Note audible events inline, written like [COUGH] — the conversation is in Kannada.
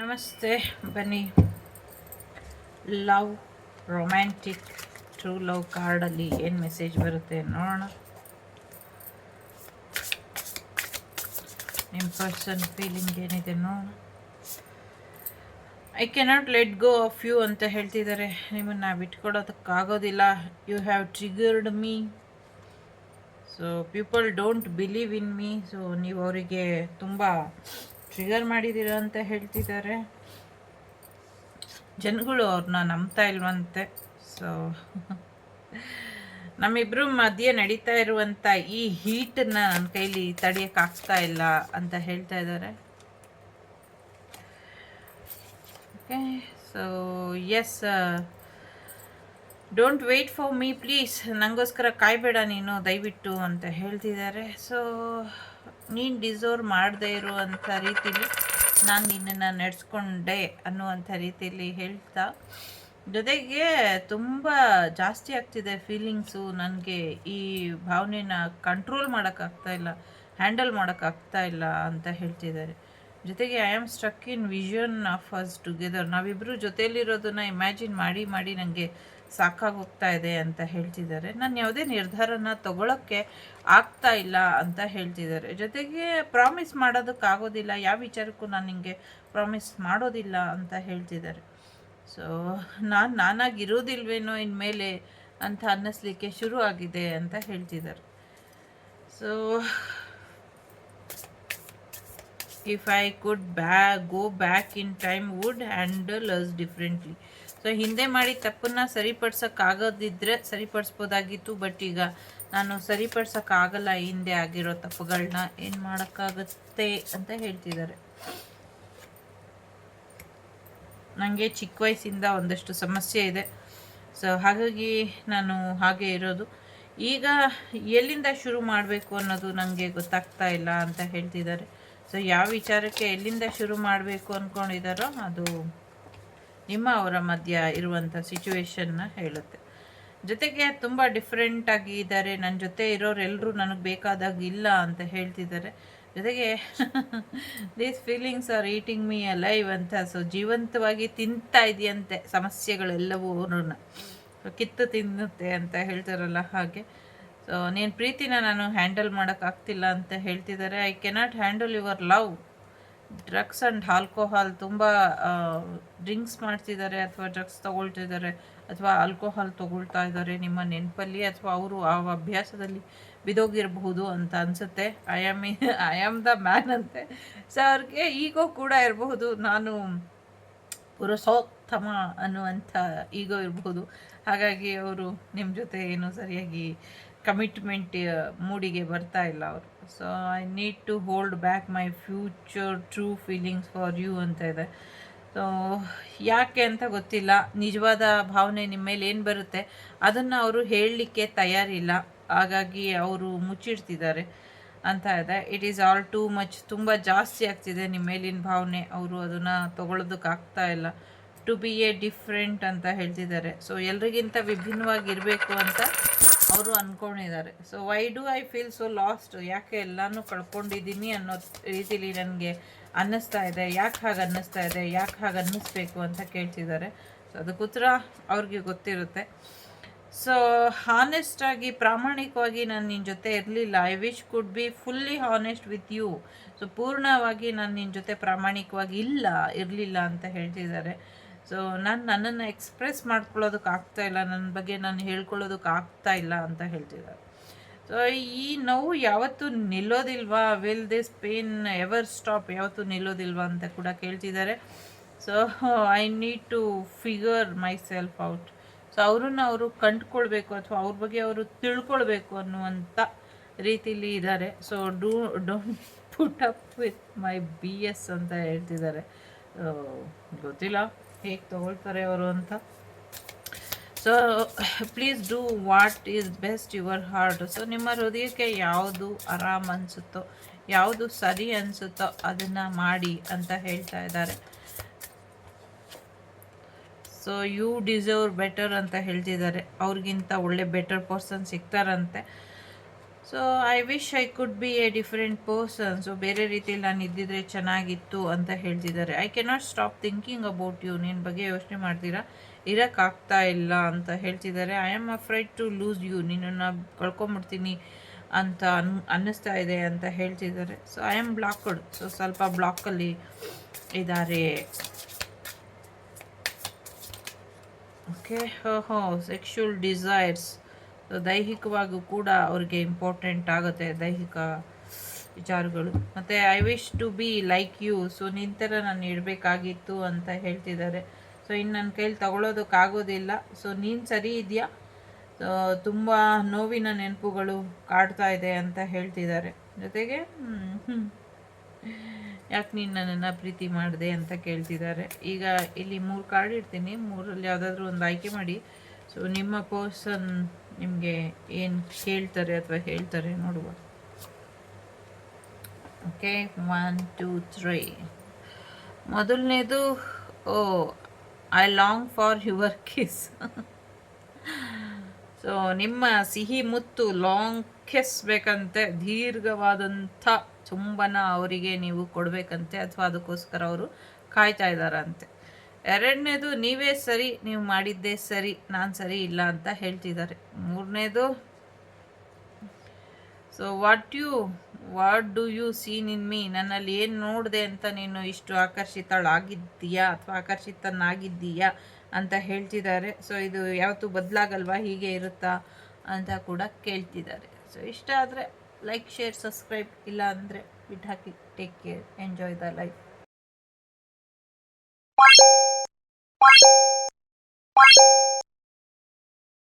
ನಮಸ್ತೆ, ಬನ್ನಿ. ಲವ್ ರೊಮ್ಯಾಂಟಿಕ್ ಟ್ರೂ ಲವ್ ಕಾರ್ಡಲ್ಲಿ ಏನು ಮೆಸೇಜ್ ಬರುತ್ತೆ ನೋಡೋಣ. ನಿಮ್ಮ ಪರ್ಸನ್ ಫೀಲಿಂಗ್ ಏನಿದೆ ನೋಡೋಣ. I cannot let go of you ಅಂತ ಹೇಳ್ತಿದ್ದಾರೆ ನಿಮ್ಮನ್ನು ಬಿಟ್ಕೊಡೋದಕ್ಕಾಗೋದಿಲ್ಲ. You have triggered me so people don't believe in me so ನೀವು ಅವರಿಗೆ ತುಂಬ ಟ್ರಿಗರ್ ಮಾಡಿದಿರೋ ಅಂತ ಹೇಳ್ತಿದ್ದಾರೆ. ಜನಗಳು ಅವ್ರನ್ನ ನಂಬ್ತಾ ಇಲ್ವಂತೆ. ಸೊ [LAUGHS] ನಮ್ಮಿಬ್ಬರು ಮಧ್ಯೆ ನಡೀತಾ ಇರುವಂಥ ಈ ಹೀಟನ್ನ ನನ್ನ ಕೈಲಿ ತಡೆಯೋಕ್ಕಾಗ್ತಾ ಇಲ್ಲ ಅಂತ ಹೇಳ್ತಾ ಇದ್ದಾರೆ. Okay so yes don't wait for me please ನನಗೋಸ್ಕರ ಕಾಯಬೇಡ ನೀನು, ದಯವಿಟ್ಟು ಅಂತ ಹೇಳ್ತಿದ್ದಾರೆ. ಸೊ ನೀನು ಡಿಸರ್ವ್ ಮಾಡದೇ ಇರುವಂಥ ರೀತಿಲಿ ನಾನು ನಿನ್ನನ್ನು ನಡೆಸ್ಕೊಂಡೆ ಅನ್ನುವಂಥ ರೀತಿಯಲ್ಲಿ ಹೇಳ್ತಾ, ಜೊತೆಗೆ ತುಂಬ ಜಾಸ್ತಿ ಆಗ್ತಿದೆ ಫೀಲಿಂಗ್ಸು ನನಗೆ ಈ ಭಾವನೆನ ಕಂಟ್ರೋಲ್ ಮಾಡೋಕ್ಕಾಗ್ತಾ ಇಲ್ಲ ಹ್ಯಾಂಡಲ್ ಮಾಡೋಕ್ಕಾಗ್ತಾ ಇಲ್ಲ ಅಂತ ಹೇಳ್ತಿದ್ದಾರೆ. ಜೊತೆಗೆ I am struck in vision of us together ನಾವಿಬ್ಬರು ಜೊತೆಯಲ್ಲಿರೋದನ್ನ ಇಮ್ಯಾಜಿನ್ ಮಾಡಿ ಮಾಡಿ ನನಗೆ ಸಾಕಾಗೋಗ್ತಾ ಇದೆ ಅಂತ ಹೇಳ್ತಿದ್ದಾರೆ. ನಾನು ಯಾವುದೇ ನಿರ್ಧಾರನ ತಗೊಳ್ಳೋಕ್ಕೆ ಆಗ್ತಾ ಇಲ್ಲ ಅಂತ ಹೇಳ್ತಿದ್ದಾರೆ. ಜೊತೆಗೆ ಪ್ರಾಮಿಸ್ ಮಾಡೋದಕ್ಕಾಗೋದಿಲ್ಲ. ಯಾವ ವಿಚಾರಕ್ಕೂ ನಾನು ನಿಮಗೆ ಪ್ರಾಮಿಸ್ ಮಾಡೋದಿಲ್ಲ ಅಂತ ಹೇಳ್ತಿದ್ದಾರೆ. ಸೊ ನಾನು, ನಾನಾಗಿರೋದಿಲ್ವೇನೋ ಇನ್ಮೇಲೆ ಅಂತ ಅನ್ನಿಸ್ಲಿಕ್ಕೆ ಶುರು ಆಗಿದೆ ಅಂತ ಹೇಳ್ತಿದ್ದಾರೆ. ಸೊ ಇಫ್ ಐ ಕುಡ್ ಬ್ಯಾ go back in time would handle us differently so ಹಿಂದೆ ಮಾಡಿ ತಪ್ಪನ್ನ ಸರಿಪಡ್ಸೋಕ್ಕಾಗೋದಿದ್ರೆ ಸರಿಪಡಿಸ್ಬೋದಾಗಿತ್ತು ಬಟ್ ಈಗ ನಾನು ಸರಿಪಡ್ಸೋಕ್ಕಾಗಲ್ಲ, ಹಿಂದೆ ಆಗಿರೋ ತಪ್ಪುಗಳನ್ನ ಏನು ಮಾಡೋಕ್ಕಾಗತ್ತೆ ಅಂತ ಹೇಳ್ತಿದ್ದಾರೆ. ನನಗೆ ಚಿಕ್ಕ ವಯಸ್ಸಿಂದ ಒಂದಷ್ಟು ಸಮಸ್ಯೆ ಇದೆ. ಸೊ ಹಾಗಾಗಿ ನಾನು ಹಾಗೆ ಇರೋದು. ಈಗ ಎಲ್ಲಿಂದ ಶುರು ಮಾಡಬೇಕು ಅನ್ನೋದು ನನಗೆ ಗೊತ್ತಾಗ್ತಾ ಇಲ್ಲ ಅಂತ ಹೇಳ್ತಿದ್ದಾರೆ. ಸೊ ಯಾವ ವಿಚಾರಕ್ಕೆ ಎಲ್ಲಿಂದ ಶುರು ಮಾಡಬೇಕು ಅಂದ್ಕೊಂಡಿದ್ದಾರೋ ಅದು ನಿಮ್ಮ ಅವರ ಮಧ್ಯ ಇರುವಂಥ ಸಿಚುವೇಶನ್ನ ಹೇಳುತ್ತೆ. ಜೊತೆಗೆ ತುಂಬ ಡಿಫ್ರೆಂಟಾಗಿ ಇದ್ದಾರೆ. ನನ್ನ ಜೊತೆ ಇರೋರೆಲ್ಲರೂ ನನಗೆ ಬೇಕಾದಾಗ ಇಲ್ಲ ಅಂತ ಹೇಳ್ತಿದ್ದಾರೆ. ಜೊತೆಗೆ these feelings are eating me alive ಅಂತ. ಸೊ ಜೀವಂತವಾಗಿ ತಿಂತಾ ಇದೆಯಂತೆ ಸಮಸ್ಯೆಗಳೆಲ್ಲವೂ ಅವ್ರನ್ನ ಕಿತ್ತು ತಿನ್ನುತ್ತೆ ಅಂತ ಹೇಳ್ತಾರಲ್ಲ ಹಾಗೆ. ಸೊ ನೀನು ಪ್ರೀತಿನ ನಾನು ಹ್ಯಾಂಡಲ್ ಮಾಡೋಕ್ಕಾಗ್ತಿಲ್ಲ ಅಂತ ಹೇಳ್ತಿದ್ದಾರೆ. I cannot handle your love drugs and alcohol ತುಂಬ ಡ್ರಿಂಕ್ಸ್ ಮಾಡ್ತಿದ್ದಾರೆ ಅಥವಾ ಡ್ರಗ್ಸ್ ತೊಗೊಳ್ತಿದ್ದಾರೆ ಅಥವಾ ಆಲ್ಕೋಹಾಲ್ ತೊಗೊಳ್ತಾ ಇದ್ದಾರೆ ನಿಮ್ಮ ನೆನಪಲ್ಲಿ ಅಥವಾ ಅವರು ಆ ಅಭ್ಯಾಸದಲ್ಲಿ ಬಿದೋಗಿರಬಹುದು ಅಂತ ಅನಿಸುತ್ತೆ. I am I am the man ಅಂತೆ. ಸೊ ಅವ್ರಿಗೆ ಈಗೋ ಕೂಡ ಇರಬಹುದು. ನಾನು ಪುರುಷೋತ್ತಮ ಅನ್ನುವಂಥ ಈಗೋ ಇರಬಹುದು. ಹಾಗಾಗಿ ಅವರು ನಿಮ್ಮ ಜೊತೆ ಏನು ಸರಿಯಾಗಿ ಕಮಿಟ್ಮೆಂಟ್ ಮೂಡಿಗೆ ಬರ್ತಾ ಇಲ್ಲ ಅವರು. So I need to hold back my future true feelings for you ಅಂತ ಇದೆ. ಸೊ ಯಾಕೆ ಅಂತ ಗೊತ್ತಿಲ್ಲ. ನಿಜವಾದ ಭಾವನೆ ನಿಮ್ಮ ಮೇಲೆ ಏನು ಬರುತ್ತೆ? ಅದನ್ನು ಅವರು ಹೇಳಲಿಕ್ಕೆ ತಯಾರಿಲ್ಲ. ಹಾಗಾಗಿ ಅವರು ಮುಚ್ಚಿಡ್ತಿದ್ದಾರೆ ಅಂತ ಇದೆ. It is all too much ತುಂಬ ಜಾಸ್ತಿ ಆಗ್ತಿದೆ ನಿಮ್ಮ ಮೇಲಿನ ಭಾವನೆ. ಅವರು ಅದನ್ನು ತೊಗೊಳೋದಕ್ಕಾಗ್ತಾ ಇಲ್ಲ. ಟು ಬಿ ಎ ಡಿಫ್ರೆಂಟ್ ಅಂತ ಹೇಳ್ತಿದ್ದಾರೆ. ಸೊ ಎಲ್ರಿಗಿಂತ ವಿಭಿನ್ನವಾಗಿರಬೇಕು ಅಂತ ಅವರು ಅಂದ್ಕೊಂಡಿದ್ದಾರೆ so why do I feel so lost ಯಾಕೆ ಎಲ್ಲನೂ ಕಳ್ಕೊಂಡಿದ್ದೀನಿ ಅನ್ನೋ ರೀತಿಲಿ ನನಗೆ ಅನ್ನಿಸ್ತಾ ಇದೆ. ಯಾಕೆ ಹಾಗೆ ಅನ್ನಿಸ್ತಾ ಇದೆ? ಯಾಕೆ ಹಾಗೆ ಅನ್ನಿಸ್ಬೇಕು ಅಂತ ಕೇಳ್ತಿದ್ದಾರೆ. ಸೊ ಅದಕ್ಕೆ ಉತ್ತರ ಅವ್ರಿಗೆ ಗೊತ್ತಿರುತ್ತೆ. ಸೊ ಹಾನೆಸ್ಟಾಗಿ ಪ್ರಾಮಾಣಿಕವಾಗಿ ನಾನು ನಿನ್ನ ಜೊತೆ ಇರಲಿಲ್ಲ. I wish could be fully honest with you so ಪೂರ್ಣವಾಗಿ ನಾನು ನಿನ್ನ ಜೊತೆ ಪ್ರಾಮಾಣಿಕವಾಗಿ ಇಲ್ಲ, ಇರಲಿಲ್ಲ ಅಂತ ಹೇಳ್ತಿದ್ದಾರೆ. ಸೊ ನಾನು ನನ್ನನ್ನು ಎಕ್ಸ್ಪ್ರೆಸ್ ಮಾಡ್ಕೊಳ್ಳೋದಕ್ಕೆ ಆಗ್ತಾ ಇಲ್ಲ. ನನ್ನ ಬಗ್ಗೆ ನಾನು ಹೇಳ್ಕೊಳ್ಳೋದಕ್ಕೆ ಆಗ್ತಾ ಇಲ್ಲ ಅಂತ ಹೇಳ್ತಿದ್ದಾರೆ. ಸೊ ಈ ನೋವು ಯಾವತ್ತೂ ನಿಲ್ಲೋದಿಲ್ವಾ? Will this pain ever stop ಯಾವತ್ತೂ ನಿಲ್ಲೋದಿಲ್ವಾ ಅಂತ ಕೂಡ ಕೇಳ್ತಿದ್ದಾರೆ. So I need to figure myself out so ಅವ್ರನ್ನ ಅವರು ಕಂಡುಕೊಳ್ಬೇಕು ಅಥವಾ ಅವ್ರ ಬಗ್ಗೆ ಅವರು ತಿಳ್ಕೊಳ್ಬೇಕು ಅನ್ನುವಂಥ ರೀತಿಲಿ ಇದ್ದಾರೆ. So do don't put up with my B S ಅಂತ ಹೇಳ್ತಿದ್ದಾರೆ. ಗೊತ್ತಿಲ್ಲ. ಹೇಗೆ ತೊಗೊಳ್ತಾರೆ ಅವರು ಅಂತ. So please do what is best your heart so ನಿಮ್ಮ ಹೃದಯಕ್ಕೆ ಯಾವುದು ಆರಾಮ್ ಅನಿಸುತ್ತೋ, ಯಾವುದು ಸರಿ ಅನಿಸುತ್ತೋ ಅದನ್ನು ಮಾಡಿ ಅಂತ ಹೇಳ್ತಾ ಇದ್ದಾರೆ. ಸೊ ಯು ಡಿಸರ್ವ್ ಬೆಟರ್ ಅಂತ ಹೇಳ್ತಿದ್ದಾರೆ. ಅವ್ರಿಗಿಂತ ಒಳ್ಳೆ better person ಸಿಗ್ತಾರಂತೆ. So I wish I could be a different person so ಬೇರೆ ರೀತಿಯಲ್ಲಿ ನಾನು ಇದ್ದಿದ್ರೆ ಚೆನ್ನಾಗಿತ್ತು ಅಂತ ಹೇಳ್ತಿದ್ದಾರೆ. I cannot stop thinking about you ನಿನ್ನ ಬಗ್ಗೆ ಯೋಚನೆ ಮಾಡ್ತೀರಾ? ಇರೋಕ್ಕಾಗ್ತಾ ಇಲ್ಲ ಅಂತ ಹೇಳ್ತಿದ್ದಾರೆ. I am afraid to lose you ನಿನ್ನನ್ನು ಕಳ್ಕೊಂಬಿಡ್ತೀನಿ ಅಂತ ಅನ್, ಅನ್ನಿಸ್ತಾ ಇದೆ ಅಂತ ಹೇಳ್ತಿದ್ದಾರೆ. So I am blocked so ಸ್ವಲ್ಪ ಬ್ಲಾಕಲ್ಲಿ ಇದ್ದಾರೆ. ಓಕೆ ಹೋ ಹೋ ಸೆಕ್ಷುವಲ್ ಡಿಸೈರ್ಸ್ ದೈಹಿಕವಾಗೂ ಕೂಡ ಅವ್ರಿಗೆ ಇಂಪಾರ್ಟೆಂಟ್ ಆಗುತ್ತೆ ದೈಹಿಕ ವಿಚಾರಗಳು. ಮತ್ತು I wish to be like you so ನಿನ್ನ ಥರ ನಾನು ಇಡಬೇಕಾಗಿತ್ತು ಅಂತ ಹೇಳ್ತಿದ್ದಾರೆ. ಸೊ ಇನ್ನು ನನ್ನ ಕೈಲಿ ತಗೊಳ್ಳೋದಕ್ಕಾಗೋದಿಲ್ಲ ಸೊ ನೀನು ಸರಿ ಇದೆಯಾ? ತುಂಬ ನೋವಿನ ನೆನಪುಗಳು ಕಾಡ್ತಾ ಇದೆ ಅಂತ ಹೇಳ್ತಿದ್ದಾರೆ. ಜೊತೆಗೆ ಯಾಕೆ ನೀನು ನನ್ನನ್ನು ಪ್ರೀತಿ ಮಾಡಿದೆ ಅಂತ ಕೇಳ್ತಿದ್ದಾರೆ. ಈಗ ಇಲ್ಲಿ ಮೂರು ಕಾರ್ಡ್ ಇಡ್ತೀನಿ. ಮೂರಲ್ಲಿ ಯಾವುದಾದ್ರೂ ಒಂದು ಆಯ್ಕೆ ಮಾಡಿ. ಸೊ ನಿಮ್ಮ ಪರ್ಸನ್ ನಿಮಗೆ ಏನು ಹೇಳ್ತಾರೆ ಅಥವಾ ಹೇಳ್ತಾರೆ ನೋಡುವ. ಓಕೆ ಒನ್ ಟೂ ತ್ರೀ ಮೊದಲನೇದು, ಓ I long for your kiss so ನಿಮ್ಮ ಸಿಹಿ ಮುತ್ತು ಲಾಂಗ್ ಕಿಸ್ ಬೇಕಂತೆ, ದೀರ್ಘವಾದಂಥ ಚುಂಬನ ಅವರಿಗೆ ನೀವು ಕೊಡಬೇಕಂತೆ, ಅಥವಾ ಅದಕ್ಕೋಸ್ಕರ ಅವರು ಕಾಯ್ತಾ ಇದ್ದಾರಂತೆ. ಎರಡನೇದು, ನೀವೇ ಸರಿ, ನೀವು ಮಾಡಿದ್ದೇ ಸರಿ, ನಾನು ಸರಿ ಇಲ್ಲ ಅಂತ ಹೇಳ್ತಿದ್ದಾರೆ. ಮೂರನೇದು so what you what do you seen in me ನನ್ನಲ್ಲಿ ಏನು ನೋಡಿದೆ ಅಂತ ನೀನು ಇಷ್ಟು ಆಕರ್ಷಿತಳಾಗಿದ್ದೀಯಾ ಅಥವಾ ಆಕರ್ಷಿತನಾಗಿದ್ದೀಯಾ ಅಂತ ಹೇಳ್ತಿದ್ದಾರೆ. ಸೊ ಇದು ಯಾವತ್ತೂ ಬದಲಾಗಲ್ವಾ? ಹೀಗೆ ಇರುತ್ತಾ ಅಂತ ಕೂಡ ಕೇಳ್ತಿದ್ದಾರೆ. ಸೊ ಇಷ್ಟ ಆದರೆ ಲೈಕ್ ಶೇರ್ ಸಬ್ಸ್ಕ್ರೈಬ್ ಇಲ್ಲ ಅಂದರೆ ಬಿಟ್ಟು ಹಾಕಿ take care enjoy the life